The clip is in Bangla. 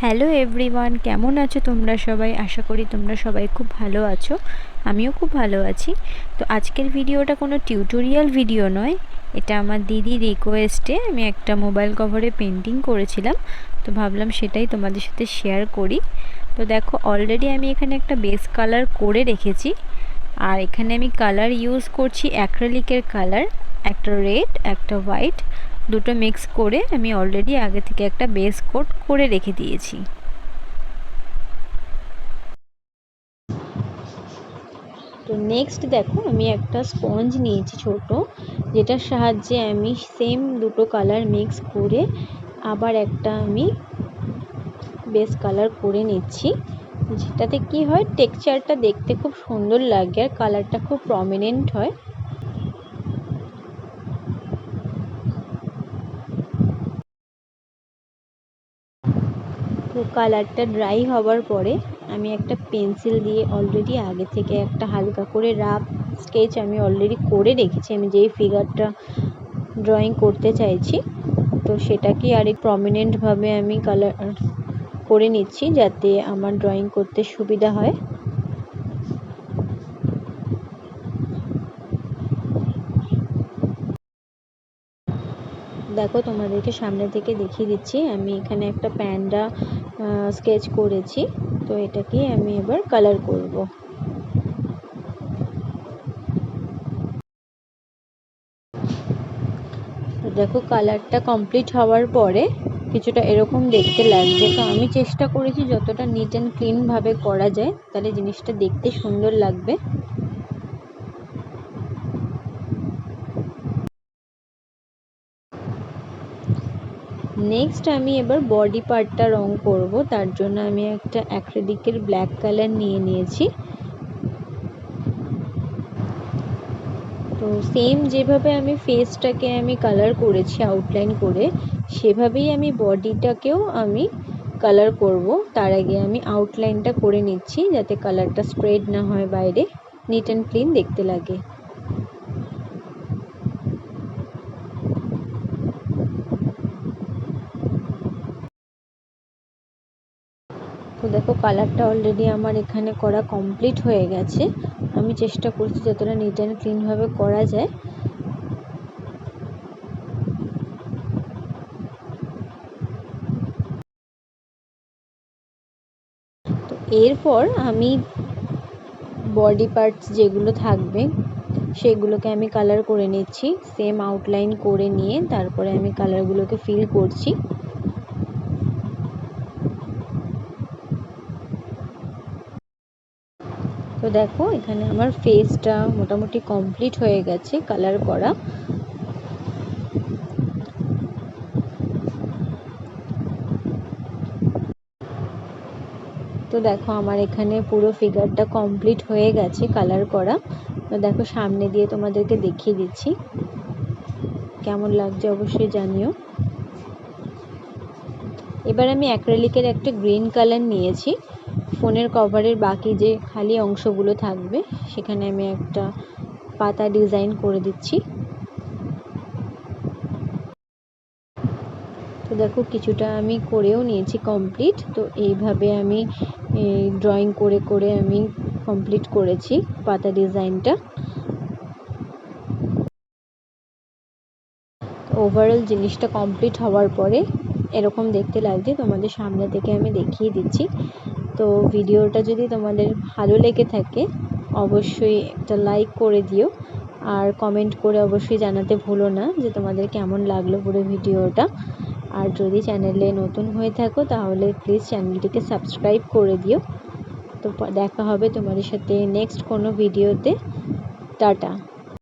হ্যালো এভরিওয়ান কেমন আছো তোমরা সবাই? আশা করি তোমরা সবাই খুব ভালো আছো। আমিও খুব ভালো আছি। তো আজকের ভিডিওটা কোনো টিউটোরিয়াল ভিডিও নয়। এটা আমার দিদি রিকোয়েস্টে আমি একটা মোবাইল কভারে পেন্টিং করেছিলাম। তো ভাবলাম সেটাই তোমাদের সাথে শেয়ার করি। তো দেখো অলরেডি আমি এখানে একটা বেস কালার করে রেখেছি। আর এখানে আমি কালার ইউজ করছি অ্যাক্রেলিকের কালার একটা রেড একটা হোয়াইট দুটো মিক্স করে আমি অলরেডি আগে থেকে একটা বেস কোট করে রেখে দিয়েছি। তো নেক্সট দেখো, আমি একটা স্পঞ্জ নিয়েছি ছোট, যেটার সাহায্যে আমি সেম দুটো কালার মিক্স করে আবার একটা আমি বেস কালার করে নিচ্ছি। যেটাতে কি হয় টেক্সচারটা দেখতে খুব সুন্দর লাগে আর কালারটা খুব প্রমিনেন্ট হয়। কালারটা ড্রাই হওয়ার পরে আমি একটা পেন্সিল দিয়ে অলরেডি আগে থেকে একটা হালকা করে রাফ স্কেচ আমি অলরেডি করে রেখেছি। আমি যেই ফিগারটা ড্রয়িং করতে চাইছি, তো সেটাকে আর এক প্রমিনেন্টভাবে আমি কালার করে নিচ্ছি যাতে আমার ড্রয়িং করতে সুবিধা হয়। দেখো, তোমাদেরকে সামনে থেকে দেখিয়ে দিচ্ছি। আমি এখানে একটা প্যান্ডা স্কেচ করেছি। তো এটাকে আমি এবার কালার করব। দেখো কালারটা কমপ্লিট হওয়ার পরে কিছুটা এরকম দেখতে লাগছে। তো আমি চেষ্টা করেছি যতটা নিট অ্যান্ড ক্লিনভাবে করা যায়, তাহলে জিনিসটা দেখতে সুন্দর লাগবে। নেক্সট আমি এবার বডি পার্টটা রং করব, তার জন্য আমি একটা অ্যাক্রিলিকের ব্ল্যাক কালার নিয়ে নিয়েছি। তো সেম যেভাবে আমি ফেসটাকে আমি কালার করেছি আউটলাইন করে, সেভাবেই আমি বডিটাকেও আমি কালার করব। তার আগে আমি আউটলাইনটা করে নিচ্ছি, যাতে কালারটা স্প্রেড না হয় বাইরে নিট অ্যান্ড ক্লিন দেখতে লাগে। তো দেখো কালারটা অলরেডি আমার এখানে করা কমপ্লিট হয়ে গেছে। আমি চেষ্টা করছি যতটা নিট অ্যান্ড ক্লিনভাবে করা যায়। তো এরপর আমি বডি পার্টস যেগুলো থাকবে, সেগুলোকে আমি কালার করে নিচ্ছি। সেম আউটলাইন করে নিয়ে তারপরে আমি কালারগুলোকে ফিল করছি। তো দেখো, এখানে আমার ফেসটা মোটামুটি কমপ্লিট হয়ে গেছে কালার করা। তো দেখো, আমার এখানে পুরো ফিগারটা কমপ্লিট হয়ে গেছে কালার করা। তো দেখো, সামনে দিয়ে তোমাদেরকে দেখিয়ে দিচ্ছি। কেমন লাগছে অবশ্যই জানিও। এবার আমি অ্যাক্রেলিকের একটা গ্রিন কালার নিয়েছি। ফোনের কভারের বাকি যে খালি অংশগুলো থাকবে, সেখানে আমি একটা পাতা ডিজাইন করে দিচ্ছি। তো দেখো, কিছুটা আমি করেও নিয়েছি কমপ্লিট। তো এইভাবে আমি ড্রয়িং করে করে আমি কমপ্লিট করেছি পাতা ডিজাইনটা। ওভারঅল জিনিসটা কমপ্লিট হওয়ার পরে এরকম দেখতে লাগছে, তোমাদের সামনে থেকে আমি দেখিয়ে দিচ্ছি। তো ভিডিওটা যদি তোমাদের ভালো লেগে থাকে, অবশ্যই একটা লাইক করে দিও। আর কমেন্ট করে অবশ্যই জানাতে ভুলো না যে তোমাদের কেমন লাগল পুরো ভিডিওটা। আর যদি চ্যানেলে নতুন হয়ে থাকো, তাহলে প্লিজ চ্যানেলটিকে সাবস্ক্রাইব করে দিও। তো দেখা হবে তোমাদের সাথে নেক্সট কোনো ভিডিওতে টাটা।